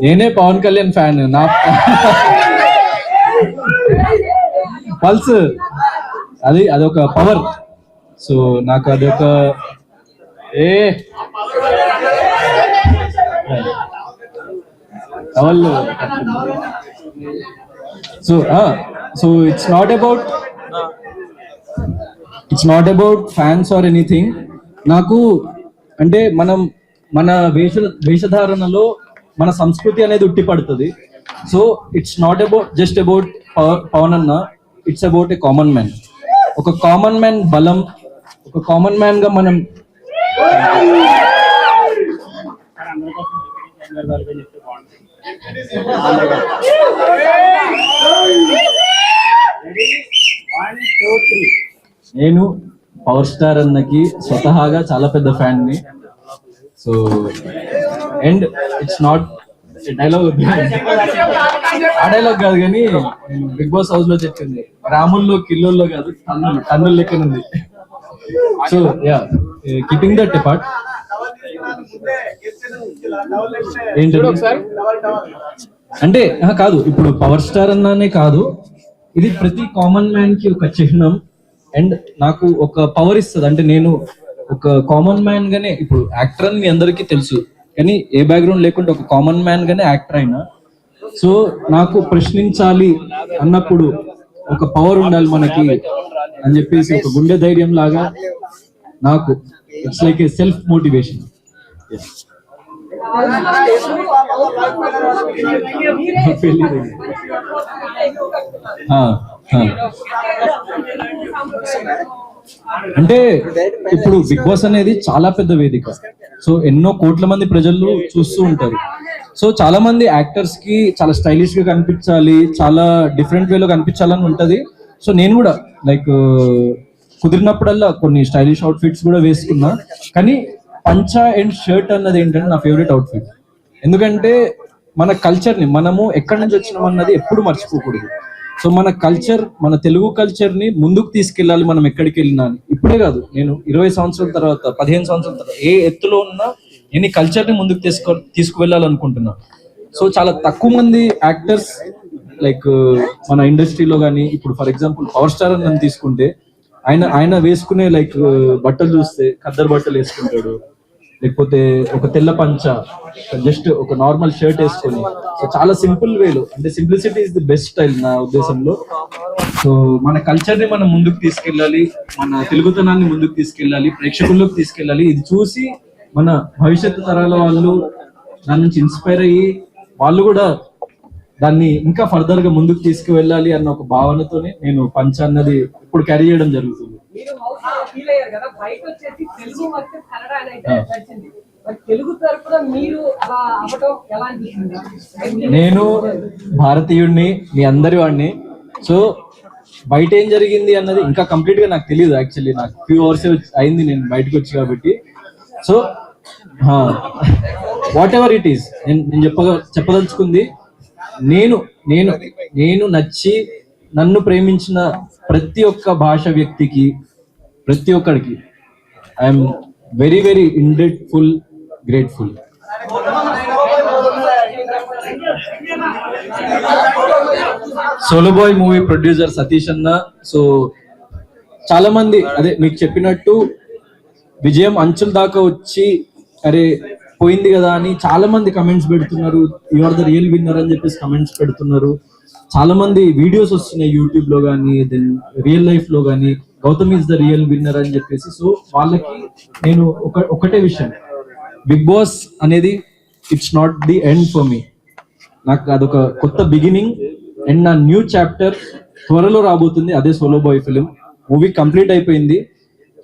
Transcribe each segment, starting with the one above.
నేనే పవన్ కళ్యాణ్ ఫ్యాన్ నా పల్స్. అది అదొక పవర్ సో నాకు అదొక a. Towel so so it's not about it's not about fans or anything నాకు అంటే మనం మన వేష వేషధారణలో మన సంస్కృతి అనేది ఉట్టిపడుతుంది so it's not about just about Pawan అన్న it's about a common man ఒక కామన్ మ్యాన్ బలం ఒక కామన్ మ్యాన్గా మనం నేను పవర్ స్టార్ అన్నకి స్వతహాగా చాలా పెద్ద ఫ్యాన్ని. So and it's not dialogue ఆ డైలాగ్ కాదు కానీ బిగ్ బాస్ హౌస్లో చెప్పింది. రాముల్లో కిల్లోల్లో కాదు టన్నులు టన్నుల లెక్కన ఉంది. So yeah keeping that part అంటే కాదు ఇప్పుడు పవర్ స్టార్ అన్నానే కాదు ఇది ప్రతి కామన్ మ్యాన్కి ఒక చిహ్నం. అండ్ నాకు ఒక పవర్ ఇస్తుంది. అంటే నేను ఒక కామన్ మ్యాన్ గానే ఇప్పుడు యాక్టర్ అని మీ అందరికీ తెలుసు. కానీ ఏ బ్యాక్గ్రౌండ్ లేకుండా ఒక కామన్ మ్యాన్ గానే యాక్టర్ అయినా. సో నాకు ప్రశ్నించాలి అన్నప్పుడు ఒక పవర్ ఉండాలి మనకి అని చెప్పేసి ఒక గుండె ధైర్యం లాగా నాకు it's like a self motivation ఆ. అంటే ఇప్పుడు బిగ్ బాస్ అనేది చాలా పెద్ద వేదిక. సో ఎన్నో కోట్ల మంది ప్రజలు చూస్తూ ఉంటారు. సో చాలా మంది యాక్టర్స్కి చాలా స్టైలిష్గా కనిపించాలి చాలా డిఫరెంట్ వేలో కనిపించాలని ఉంటది. సో నేను కూడా లైక్ కుదిరినప్పుడల్లా కొన్ని స్టైలిష్ అవుట్ ఫిట్స్ కూడా వేసుకున్నా. కానీ పంచా అండ్ షర్ట్ అన్నది ఏంటంటే నా ఫేవరెట్ అవుట్ ఫిట్ ఎందుకంటే మన కల్చర్ని మనము ఎక్కడి నుంచి వచ్చినాం అన్నది ఎప్పుడు మర్చిపోకూడదు. సో మన కల్చర్ మన తెలుగు కల్చర్ని ముందుకు తీసుకెళ్ళాలి మనం ఎక్కడికి వెళ్ళినా అని. ఇప్పుడే కాదు నేను ఇరవై సంవత్సరాల తర్వాత పదిహేను సంవత్సరాల తర్వాత ఏ ఎత్తులో ఉన్నా నేను ఈ కల్చర్ని ముందుకు తీసుకు తీసుకువెళ్ళాలనుకుంటున్నా సో చాలా తక్కువ మంది యాక్టర్స్ లైక్ మన ఇండస్ట్రీలో కానీ ఇప్పుడు ఫర్ ఎగ్జాంపుల్ పవర్ స్టార్ అని తీసుకుంటే ఆయన ఆయన వేసుకునే లైక్ బట్టలు చూస్తే ఖద్దరు బట్టలు వేసుకుంటాడు లేకపోతే ఒక తెల్ల పంచ జస్ట్ ఒక నార్మల్ షర్ట్ వేసుకొని. సో చాలా సింపుల్ వేలో అంటే simplicity is the best style నా ఉద్దేశంలో. సో మన కల్చర్ని మనం ముందుకు తీసుకెళ్ళాలి మన తెలుగుతనాన్ని ముందుకు తీసుకెళ్ళాలి ప్రేక్షకుల్లోకి తీసుకెళ్ళాలి. ఇది చూసి మన భవిష్యత్తు తరాల వాళ్ళు దాని నుంచి ఇన్స్పైర్ అయ్యి వాళ్ళు కూడా దాన్ని ఇంకా ఫర్దర్గా ముందుకు తీసుకువెళ్ళాలి అన్న ఒక భావనతోనే నేను పంచ అన్నది ఇప్పుడు క్యారీ చేయడం జరుగుతుంది. మీరు హౌస్లో ఫీల్ అయ్యారు కదా? బయట వచ్చేసి తెలుగు వర్సెస్ కన్నడ అని అయితే వచ్చింది మరి తెలుగు తరపున మీరు అలా అవ్వటం ఎలా అనిపిస్తుంది? నేను భారతీయుడిని మీ అందరి వాడిని. సో బయట ఏం జరిగింది అన్నది ఇంకా కంప్లీట్గా నాకు తెలియదు యాక్చువల్లీ నాకు ఫ్యూ అవర్స్ అయింది నేను బయటకు వచ్చి కాబట్టి. So whatever it is నేను నేను చెప్పగ చెప్పదలుచుకుంది నేను నేను నేను నచ్చి నన్ను ప్రేమించిన ప్రతి ఒక్క భాష వ్యక్తికి ప్రతి ఒక్కడికి. I'm very very indebted grateful Solo Boy movie producer Satish అన్న సో చాలా మంది అదే మీకు చెప్పినట్టు విజయం అంచుల దాకా వచ్చి అరే పోయింది కదా అని చాలా మంది కమెంట్స్ పెడుతున్నారు. You are the real winner అని చెప్పేసి కమెంట్స్ పెడుతున్నారు. చాలా మంది వీడియోస్ వస్తున్నాయి యూట్యూబ్లో కానీ దెన్ రియల్ లైఫ్లో కానీ Gautam is the real winner అని చెప్పేసి సో వాళ్ళకి నేను ఒక ఒకటే విషయం. బిగ్ బాస్ అనేది it's not the end for me నాకు అదొక కొత్త బిగినింగ్ అండ్ నా న్యూ చాప్టర్ త్వరలో రాబోతుంది అదే Solo Boy film movie complete అయిపోయింది.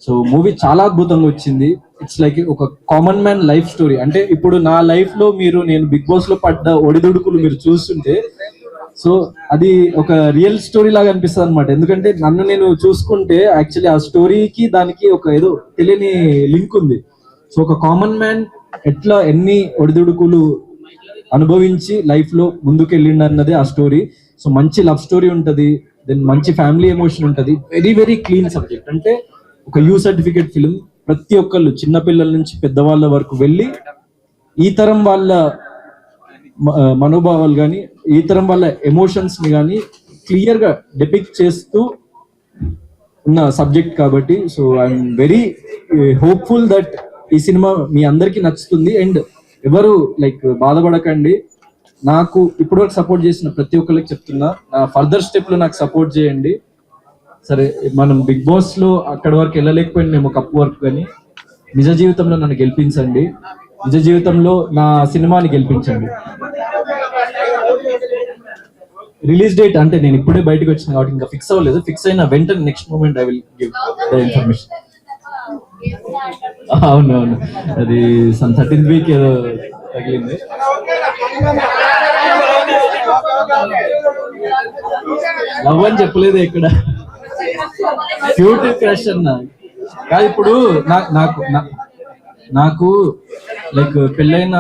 సో మూవీ చాలా అద్భుతంగా వచ్చింది. ఇట్స్ లైక్ ఒక కామన్ మ్యాన్ లైఫ్ స్టోరీ అంటే ఇప్పుడు నా లైఫ్లో మీరు నేను బిగ్ బాస్లో పడ్డ ఒడిదుడుకులు మీరు చూస్తుంటే సో అది ఒక రియల్ స్టోరీ లాగా అనిపిస్తుంది అనమాట ఎందుకంటే నన్ను నేను చూసుకుంటే యాక్చువల్లీ ఆ స్టోరీకి దానికి ఒక ఏదో తెలియని లింక్ ఉంది. సో ఒక కామన్ మ్యాన్ ఎట్లా ఎన్ని ఒడిదుడుకులు అనుభవించి లైఫ్లో ముందుకు వెళ్ళిండు అన్నది ఆ స్టోరీ సో మంచి లవ్ స్టోరీ ఉంటది. దెన్ మంచి ఫ్యామిలీ ఎమోషన్ ఉంటది. వెరీ వెరీ క్లీన్ సబ్జెక్ట్ అంటే ఒక యూ సర్టిఫికేట్ ఫిలిం ప్రతి ఒక్కళ్ళు చిన్న పిల్లల నుంచి పెద్దవాళ్ళ వరకు వెళ్ళి ఈ తరం వాళ్ళ మనోభావాలు కానీ ఈ తరం వాళ్ళ ఎమోషన్స్ని కానీ క్లియర్గా చేస్తూ ఉన్న సబ్జెక్ట్ కాబట్టి so I'm very hopeful that ఈ సినిమా మీ అందరికీ నచ్చుతుంది. అండ్ ఎవరు లైక్ బాధపడకండి. నాకు ఇప్పటివరకు సపోర్ట్ చేసిన ప్రతి ఒక్కరికి చెప్తున్నా. నా ఫర్దర్ స్టెప్లో నాకు సపోర్ట్ చేయండి. సరే మనం బిగ్ బాస్లో అక్కడ వరకు వెళ్ళలేకపోయిన మేము కప్పు వరకు కానీ నిజ జీవితంలో నన్ను గెలిపించండి. నిజ జీవితంలో నా సినిమాని గెలిపించండి. రిలీజ్ డేట్ అంటే నేను ఇప్పుడే బయటకు వచ్చిన కాబట్టి ఇంకా ఫిక్స్ అవ్వలేదు. ఫిక్స్ అయిన వెంటనే next moment I will give the information అవును అవును అది సమ్ థర్టీన్త్ వీక్ ఏదో తగిలింది. లవ్ అని చెప్పలేదు ఇక్కడ. క్యూట్ క్రష్ అన్న. కాదు ఇప్పుడు నాకు నాకు లైక్ పెళ్ళైన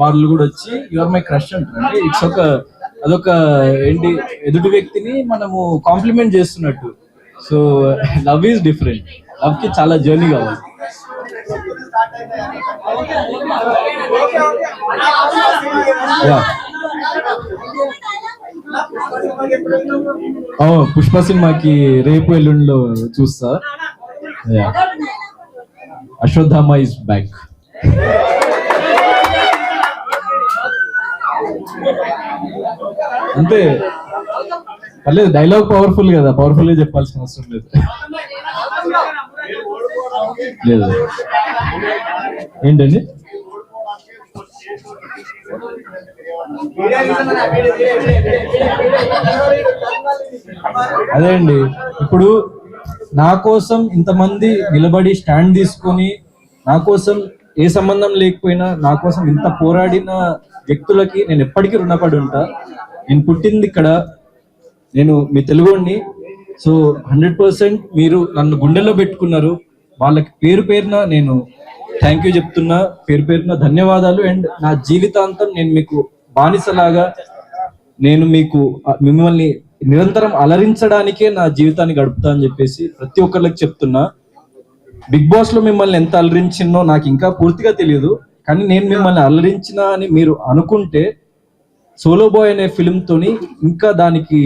వాళ్ళు కూడా వచ్చి యువర్ మై క్రష్ అంటారు అంటే ఇట్స్ ఒక అదొక ఏంటి ఎదుటి వ్యక్తిని మనము కాంప్లిమెంట్ చేస్తున్నట్టు. So love is different. లవ్కి చాలా జర్నీ కావాలి. పుష్ప సినిమాకి రేపు ఎల్లుండిలో చూస్తా. Ashwatthama is back. అంతే పర్లేదు డైలాగ్ పవర్ఫుల్ కదా పవర్ఫుల్గా చెప్పాల్సిన అవసరం లేదు. లేదు. ఏంటండి? అదే అండి ఇప్పుడు నా కోసం ఇంతమంది నిలబడి స్టాండ్ తీసుకొని నా కోసం ఏ సంబంధం లేకపోయినా నా కోసం ఇంత పోరాడిన వ్యక్తులకి నేను ఎప్పటికీ రుణపడి ఉంటా. నేను పుట్టింది ఇక్కడ. నేను మీ తెలుగుని సో హండ్రెడ్ పర్సెంట్ మీరు నన్ను గుండెల్లో పెట్టుకున్నారు. వాళ్ళకి పేరు పేరున నేను థ్యాంక్ యూ చెప్తున్నా. పేరు పేరున ధన్యవాదాలు. అండ్ నా జీవితాంతం నేను మీకు బానిసలాగా నేను మీకు మిమ్మల్ని నిరంతరం అలరించడానికే నా జీవితాన్ని గడుపుతా అని చెప్పేసి ప్రతి ఒక్కరికి చెప్తున్నా. బిగ్ బాస్లో మిమ్మల్ని ఎంత అలరించినో నాకు ఇంకా పూర్తిగా తెలియదు. కానీ నేను మిమ్మల్ని అలరించిన అని మీరు అనుకుంటే సోలో బాయ్ అనే ఫిల్మ్ తోని ఇంకా దానికి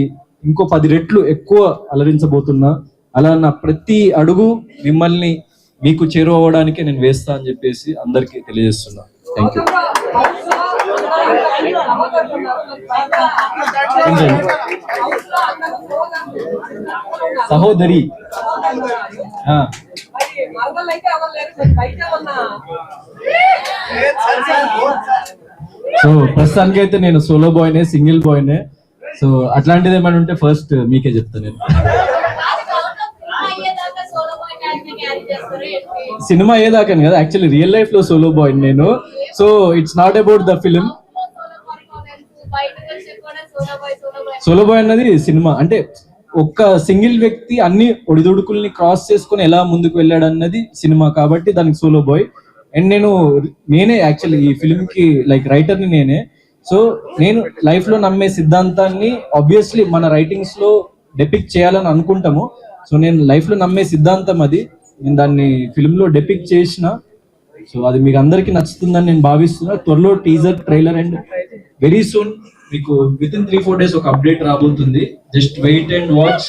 ఇంకో పది రెట్లు ఎక్కువ అలరించబోతున్నా. అలా నా ప్రతి అడుగు మిమ్మల్ని మీకు చేరువవడానికే నేను వేస్తా అని చెప్పేసి అందరికీ తెలియజేస్తున్నా. థ్యాంక్ యూ సహోదరి. సో ప్రస్తుతానికి అయితే నేను సోలో బాయ్నే సింగిల్ బాయ్నే సో అట్లాంటిది ఏమైనా ఉంటే ఫస్ట్ మీకే చెప్తాను నేను. సినిమా ఏదాకాను కదా? యాక్చువల్లీ రియల్ లైఫ్లో సోలో బాయ్ నేను. So it's not about the film Solo Boy అన్నది సినిమా. అంటే ఒక్క సింగిల్ వ్యక్తి అన్ని ఒడిదుడుకుల్ని క్రాస్ చేసుకుని ఎలా ముందుకు వెళ్ళాడు అన్నది సినిమా కాబట్టి దానికి సోలో బాయ్ అండ్ నేను నేనే యాక్చువల్లీ ఈ ఫిల్మ్కి లైక్ రైటర్ని నేనే. సో నేను లైఫ్లో నమ్మే సిద్ధాంతాన్ని ఆబ్వియస్లీ మన రైటింగ్స్లో డెపిక్ట్ చేయాలని అనుకుంటాము. సో నేను లైఫ్లో నమ్మే సిద్ధాంతం అది. నేను దాన్ని ఫిల్మ్లో డెపిక్ట్ చేసిన. సో అది మీకు అందరికి నచ్చుతుందని నేను భావిస్తున్నా. త్వరలో teaser trailer and very soon మీకు with in three four days ఒక అప్డేట్ రాబోతుంది. Just wait and watch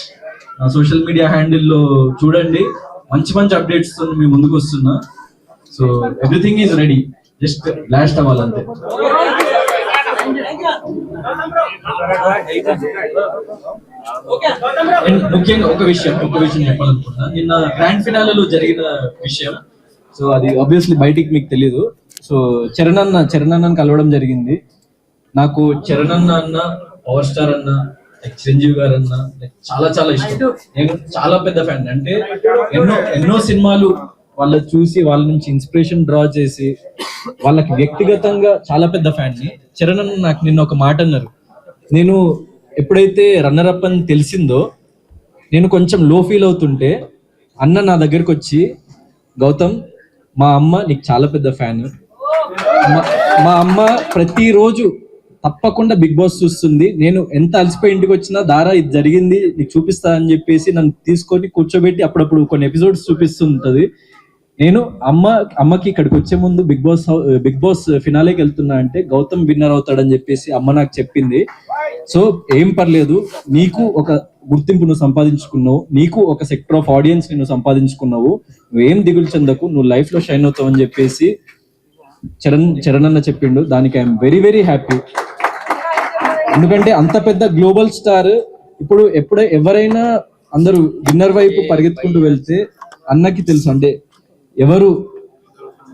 social media హ్యాండిల్లో చూడండి. మంచి మంచి అప్డేట్స్ మీ ముందుకు వస్తున్నా. So everything is ready just blast అవ్వాలంతే ముఖ్యంగా ఒక విషయం ఒక విషయం చెప్పాలనుకుంటున్నా. నిన్న గ్రాండ్ ఫినాలలో జరిగిన విషయం. సో అది ఆబ్వియస్లీ బయటికి మీకు తెలియదు సో చరణ్ అన్న చరణ్ అన్నని కలవడం జరిగింది. నాకు చరణ్ అన్న అన్న పవర్ స్టార్ అన్న చిరంజీవి గారు అన్న చాలా చాలా ఇష్టం. నేను చాలా పెద్ద ఫ్యాన్ అంటే ఎన్నో ఎన్నో సినిమాలు వాళ్ళ చూసి వాళ్ళ నుంచి ఇన్స్పిరేషన్ డ్రా చేసి వాళ్ళకి వ్యక్తిగతంగా చాలా పెద్ద ఫ్యాన్ని. చరణ్ అన్న నాకు నిన్న ఒక మాట అన్నారు. నేను ఎప్పుడైతే రన్నర్ అప్ అని తెలిసిందో నేను కొంచెం లో ఫీల్ అవుతుంటే అన్న నా దగ్గరికి వచ్చి గౌతమ్ మా అమ్మ నీకు చాలా పెద్ద ఫ్యాన్ మా అమ్మ ప్రతిరోజు తప్పకుండా బిగ్ బాస్ చూస్తుంది. నేను ఎంత అలసిపోయి ఇంటికి వచ్చినా దారా ఇది జరిగింది నీకు చూపిస్తా అని చెప్పేసి నన్ను తీసుకొని కూర్చోబెట్టి అప్పుడప్పుడు కొన్ని ఎపిసోడ్స్ చూపిస్తుంటది. నేను అమ్మ అమ్మకి ఇక్కడికి వచ్చే ముందు బిగ్ బాస్ బిగ్ బాస్ ఫినాలేకి వెళ్తున్నా అంటే గౌతమ్ విన్నర్ అవుతాడని చెప్పేసి అమ్మ నాకు చెప్పింది. సో ఏం పర్లేదు నీకు ఒక గుర్తింపు నువ్వు సంపాదించుకున్నావు నీకు ఒక సెక్టర్ ఆఫ్ ఆడియన్స్ నువ్వు సంపాదించుకున్నావు నువ్వేం దిగులు చెందకు నువ్వు లైఫ్లో షైన్ అవుతావు అని చెప్పేసి చరణ్ చరణ్ అన్న చెప్పిండు. దానికి ఐఎమ్ వెరీ వెరీ హ్యాపీ ఎందుకంటే అంత పెద్ద గ్లోబల్ స్టార్ ఇప్పుడు ఎప్పుడే ఎవరైనా అందరూ విన్నర్ వైపు పరిగెత్తుకుంటూ వెళ్తే అన్నకి తెలుసు. అంటే ఎవరు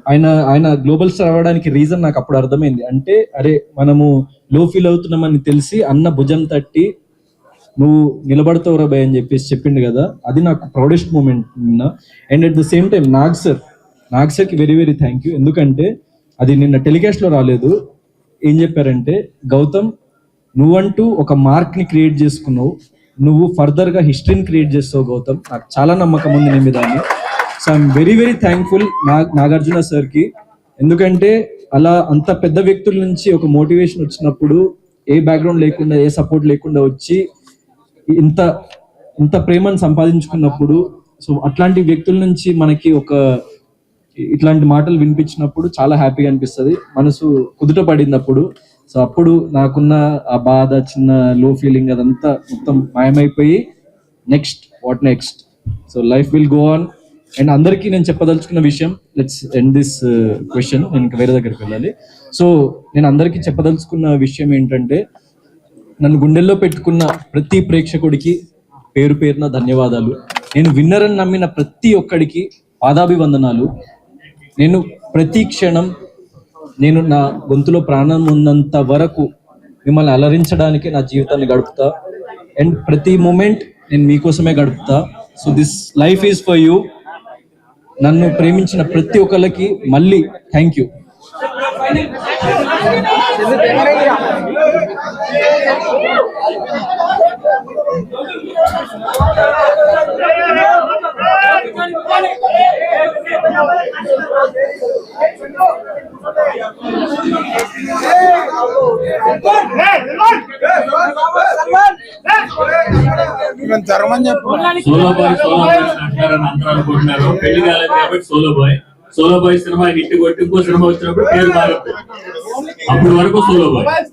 ఆయన ఆయన గ్లోబల్ స్టార్ అవ్వడానికి రీజన్ నాకు అప్పుడు అర్థమైంది. అంటే అరే మనము లో ఫీల్ అవుతున్నామని తెలిసి అన్న భుజం తట్టి నువ్వు నిలబడతావురా భయ్ అని చెప్పేసి చెప్పిండు కదా. అది నాకు ప్రౌడెస్ట్ మూమెంట్ నిన్న. And at the same time Nag sir Nag సార్కి వెరీ వెరీ థ్యాంక్ యూ ఎందుకంటే అది నిన్న టెలికాస్ట్లో రాలేదు. ఏం చెప్పారంటే గౌతమ్ నువ్వంటూ ఒక మార్క్ని క్రియేట్ చేసుకున్నావు. నువ్వు ఫర్దర్గా హిస్టరీని క్రియేట్ చేస్తావు గౌతమ్. నాకు చాలా నమ్మకం ఉంది నీ మీద so I'm very very thankful నా నాగార్జున సార్కి ఎందుకంటే అలా అంత పెద్ద వ్యక్తుల నుంచి ఒక మోటివేషన్ వచ్చినప్పుడు ఏ బ్యాక్గ్రౌండ్ లేకుండా ఏ సపోర్ట్ లేకుండా వచ్చి ఇంత ఇంత ప్రేమను సంపాదించుకున్నప్పుడు సో అట్లాంటి వ్యక్తుల నుంచి మనకి ఒక ఇట్లాంటి మాటలు వినిపించినప్పుడు చాలా హ్యాపీగా అనిపిస్తుంది. మనసు కుదుట పడినప్పుడు సో అప్పుడు నాకున్న ఆ బాధ చిన్న లో ఫీలింగ్ అదంతా మొత్తం మాయమైపోయి next what next so life will go on and అందరికీ నేను చెప్పదలుచుకున్న విషయం లెట్స్ ఎండ్ దిస్ క్వశ్చన్ నేను ఇంకా వేరే దగ్గరికి వెళ్ళాలి. సో నేను అందరికీ చెప్పదలుచుకున్న విషయం ఏంటంటే నన్ను గుండెల్లో పెట్టుకున్న ప్రతి ప్రేక్షకుడికి పేరు పేరున ధన్యవాదాలు. నేను విన్నర్ అని నమ్మిన ప్రతి ఒక్కడికి పాదాభివందనాలు. నేను ప్రతి క్షణం నేను నా గొంతులో ప్రాణం ఉన్నంత వరకు మిమ్మల్ని అలరించడానికి నా జీవితాన్ని గడుపుతా. అండ్ ప్రతి మూమెంట్ నేను మీకోసమే గడుపుతా. So this life is for you నన్ను ప్రేమించిన ప్రతి ఒక్కరికి మళ్ళీ thank you even solo boy solo boy అందరూ అనుకుంటున్నారు పెళ్ళి కాలేదు కాబట్టి సోలో బాయ్. సోలో బాయ్ సినిమా హిట్ కొట్టి ఇంకో సినిమా వచ్చినప్పుడు పేరు మారుతుంది అప్పటి వరకు సోలో బాయ్.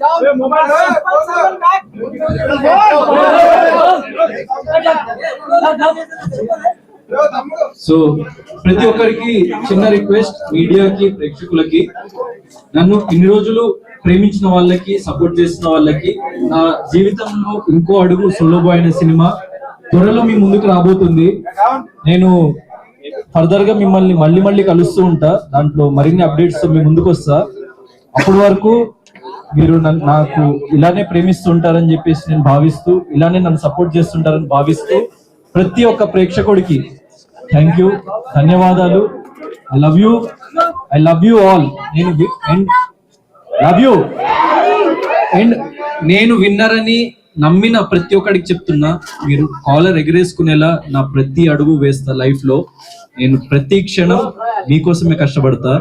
సో ప్రతి ఒక్కరికి చిన్న రిక్వెస్ట్ మీడియాకి ప్రేక్షకులకి. నన్ను ఇన్ని రోజులు ప్రేమించిన వాళ్ళకి సపోర్ట్ చేసిన వాళ్ళకి నా జీవితంలో ఇంకో అడుగు సొల్లోబాయ్ సినిమా త్వరలో మీ ముందుకు రాబోతుంది. నేను ఫర్దర్గా మిమ్మల్ని మళ్ళీ మళ్ళీ కలుస్తూ ఉంటా. దాంట్లో మరిన్ని అప్డేట్స్ మీ ముందుకు వస్తా. అప్పటి వరకు మీరు నన్ను నాకు ఇలానే ప్రేమిస్తుంటారని చెప్పేసి నేను భావిస్తూ ఇలానే నన్ను సపోర్ట్ చేస్తుంటారని భావిస్తూ ప్రతి ఒక్క ప్రేక్షకుడికి థ్యాంక్ యూ ధన్యవాదాలు. I love you I love you all నేను లవ్ యూ అండ్ నేను విన్నర్ అని నమ్మిన ప్రతి ఒక్కడికి చెప్తున్నా మీరు కాలర్ ఎగరేసుకునేలా నా ప్రతి అడుగు వేస్తా లైఫ్లో. నేను ప్రతి క్షణం మీకోసమే కష్టపడతా.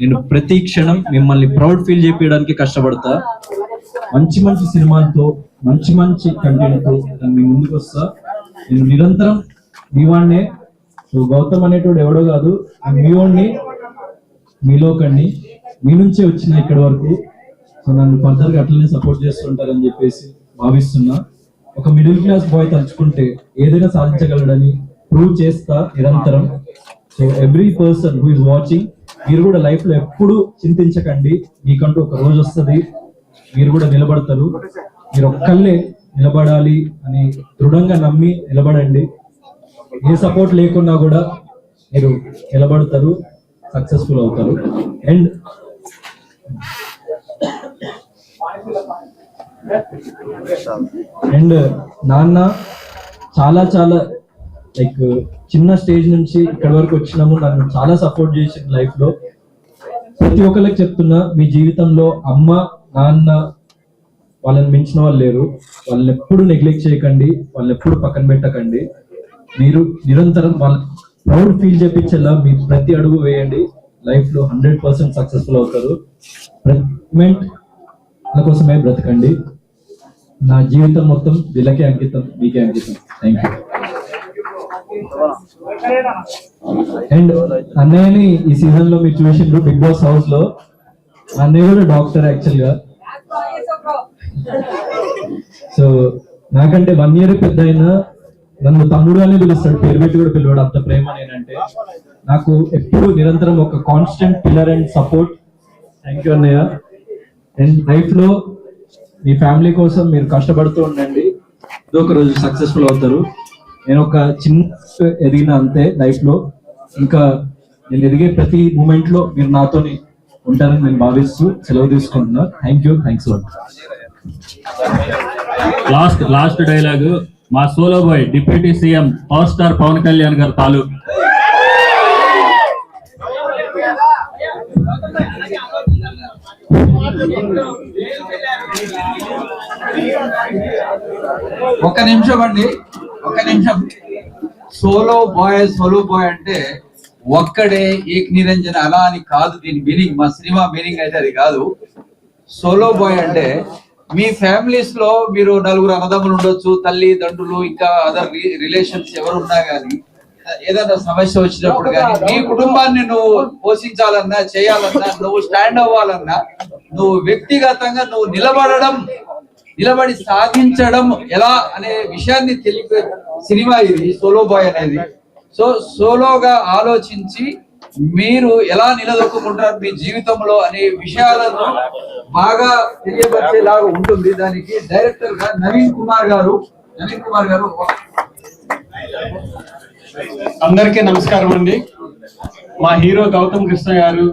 నేను ప్రతి క్షణం మిమ్మల్ని ప్రౌడ్ ఫీల్ చేపించడానికి కష్టపడతా. మంచి మంచి సినిమాలతో మంచి మంచి కంటెంట్తో నేను ముందుకు వస్తా నేను నిరంతరం మీ వాడినే సో గౌతమ్ అనేటోడు ఎవడో కాదు ఆ మీ వాడిని మీలో కండి. మీ నుంచే వచ్చిన ఇక్కడి వరకు. సో నన్ను ఫర్దర్గా అట్లనే సపోర్ట్ చేస్తుంటారని చెప్పేసి భావిస్తున్నా. ఒక మిడిల్ క్లాస్ బాయ్ తలుచుకుంటే ఏదైనా సాధించగలడని ప్రూవ్ చేస్తా నిరంతరం. So every person who is watching మీరు కూడా లైఫ్లో ఎప్పుడు చింతించకండి. మీకంటూ ఒక రోజు వస్తుంది. మీరు కూడా నిలబడతారు. మీరు ఒక్కళ్ళే నిలబడాలి అని దృఢంగా నమ్మి నిలబడండి. ఏ సపోర్ట్ లేకున్నా కూడా మీరు నిలబడతారు సక్సెస్ఫుల్ అవుతారు. అండ్ అండ్ నాన్న చాలా చాలా లైక్ చిన్న స్టేజ్ నుంచి ఇక్కడ వరకు వచ్చినాము. నన్ను చాలా సపోర్ట్ చేసిన లైఫ్లో ప్రతి ఒక్కరికి చెప్తున్నా మీ జీవితంలో అమ్మ నాన్న వాళ్ళని మించిన వాళ్ళు లేరు. వాళ్ళని ఎప్పుడు నెగ్లెక్ట్ చేయకండి. వాళ్ళని ఎప్పుడు పక్కన పెట్టకండి. మీరు నిరంతరం వాళ్ళ ప్రౌడ్ ఫీల్ చేపించేలా మీ ప్రతి అడుగు వేయండి. లైఫ్లో హండ్రెడ్ పర్సెంట్ సక్సెస్ఫుల్ అవుతారు. కోసమే బ్రతకండి. నా జీవితం మొత్తం వీళ్ళకే అంకితం మీకే అంకితం. థ్యాంక్ యూ అండ్ అన్నయ్యని ఈ సీజన్లో మీరు చూసిండ్రు బిగ్ బాస్ హౌస్లో. అన్నయ్య కూడా డాక్టర్ యాక్చువల్గా. సో నాకంటే వన్ ఇయర్ పెద్ద అయినా నన్ను తమ్ముడు అని పిలుస్తాడు పేరు పెట్టి కూడా పిలవాడు అంత ప్రేమ నేనంటే. నాకు ఎప్పుడు నిరంతరం ఒక constant pillar and support thank you అన్నయ్య. అండ్ లైఫ్లో మీ ఫ్యామిలీ కోసం మీరు కష్టపడుతూ ఉండండి. ఏదో ఒక రోజు సక్సెస్ఫుల్ అవుతారు. నేను ఒక చిన్న ఎదిగిన అంతే లైఫ్లో. ఇంకా నేను ఎదిగే ప్రతి మూమెంట్లో మీరు నాతోని ఉంటారని నేను భావిస్తూ సెలవు తీసుకుంటున్నా. Thank you thanks last last dialogue మా Solo Boy deputy CM power star Pawan Kalyan garu తాలూకు. ఒక నిమిషం అండి ఒక నిమిషం. సోలో బాయ్ సోలో బాయ్ అంటే ఒక్కడే ఏక్ నిరంజన్ అలా అని కాదు దీని మీనింగ్ మా సినిమా మీనింగ్ అయితే అది కాదు. సోలో బాయ్ అంటే మీ ఫ్యామిలీస్లో మీరు నలుగురు అన్నదమ్ములు ఉండొచ్చు తల్లి తండ్రులు ఇంకా అదర్ రిలేషన్స్ ఎవరు ఉన్నా గానీ ఏదైనా సమస్య వచ్చినప్పుడు కానీ నీ కుటుంబాన్ని నువ్వు పోషించాలన్నా చేయాలన్నా నువ్వు స్టాండ్ అవ్వాలన్నా నువ్వు వ్యక్తిగతంగా నువ్వు నిలబడడం నిలబడి సాధించడం ఎలా అనే విషయాన్ని తెలిపే సినిమా ఇది సోలో బాయ్ అనేది. సో సోలోగా ఆలోచించి మీరు ఎలా నిలదొక్కుంటారు మీ జీవితంలో అనే విషయాలను బాగా తెలియపరిచేలాగా ఉంటుంది. దానికి డైరెక్టర్గా నవీన్ కుమార్ గారు నవీన్ కుమార్ గారు అందరికీ నమస్కారం అండి. మా హీరో గౌతమ్ కృష్ణ గారు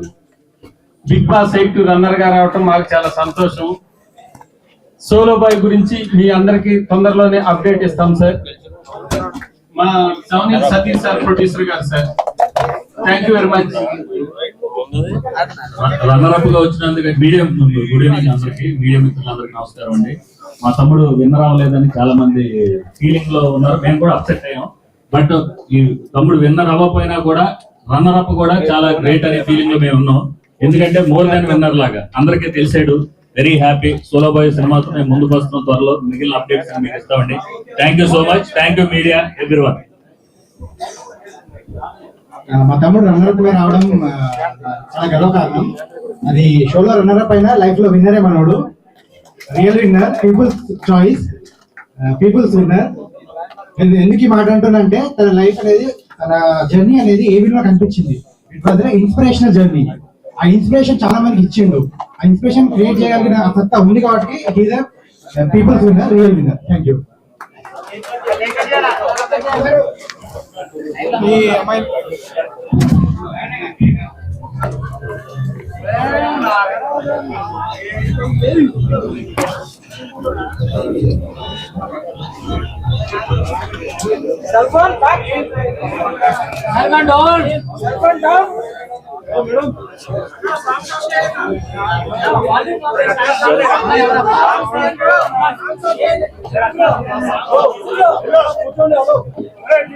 బిగ్ బాస్ ఎయిట్ రన్నర్గా రావటం మాకు చాలా సంతోషం. సోలో బాయ్ గురించి మీ అందరికి తొందరలోనే అప్డేట్ ఇస్తాం సార్. మా సౌని Satish sir producer garu sir. Thank you very much రన్నరప్గా వచ్చినందుకు మీడియం గుడ్ ఈవినింగ్ అందరికి. మీడియం మిత్రులందరికీ నమస్కారం అండి. మా తమ్ముడు విన్నర్ అవ్వలేదని చాలా మంది ఫీలింగ్లో ఉన్నారు. మేము కూడా అప్సెట్ అయ్యాం. బట్ ఈ తమ్ముడు విన్నర్ అవ్వకపోయినా కూడా రన్నర్ అప్ కూడా చాలా గ్రేట్ అనే ఫీలింగ్లో మేము ఉన్నాం. ఎందుకంటే మోర్ దాన్ విన్నర్ లాగా. అందరికీ తెలిసాడు. వెరీ హ్యాపీ సోలో బాయ్ సినిమాతో మేము ముందుకు వస్తున్నాం త్వరలో. మిగిలిన అప్డేట్స్ మీకు ఇస్తామండి. Thank you so much thank you media every one మా తమ్ముడు రన్నర్గా రావడం చాలా చాలా గర్వకారణం. అది షోలో రన్నర్ అప్ అయినా లైఫ్లో విన్నరే మనోడు. Real winner people's choice people's winner ఎందుకు ఈ మాట అంటున్నంటే తన లైఫ్ అనేది తన జర్నీ అనేది ఏ విధంగా కనిపించింది? ఇట్ వాజ్ ఇన్స్పిరేషనల్ జర్నీ ఆ ఇన్స్పిరేషన్ చాలా మందికి ఇచ్చిండు. ఆ ఇన్స్పిరేషన్ క్రియేట్ చేయగలిగిన సత్తా ఉంది కాబట్టి he's people's winner real winner thank you ఈ అమ్మాయి Salman back Salman down Salman down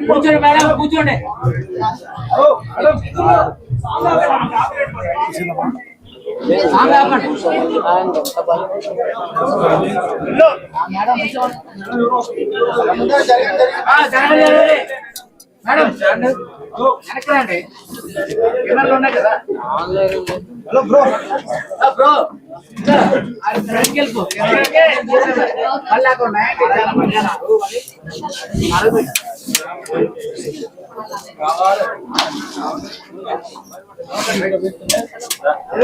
కూర్చోండి మేడం కూర్చోండి. సాంగ్ ఆపండి ఆ, జరగండి, జరగండి. మేడం జరగండి. వెనక్కి రండి కెమెరాలు ఉన్నాయి కదా హలో బ్రో బ్రో ఫ్రెండ్కి వెళ్ళిపో మళ్ళీ అక్కడ ఉన్నాయండి చాలా మధ్యాహ్నం అరవై ఏ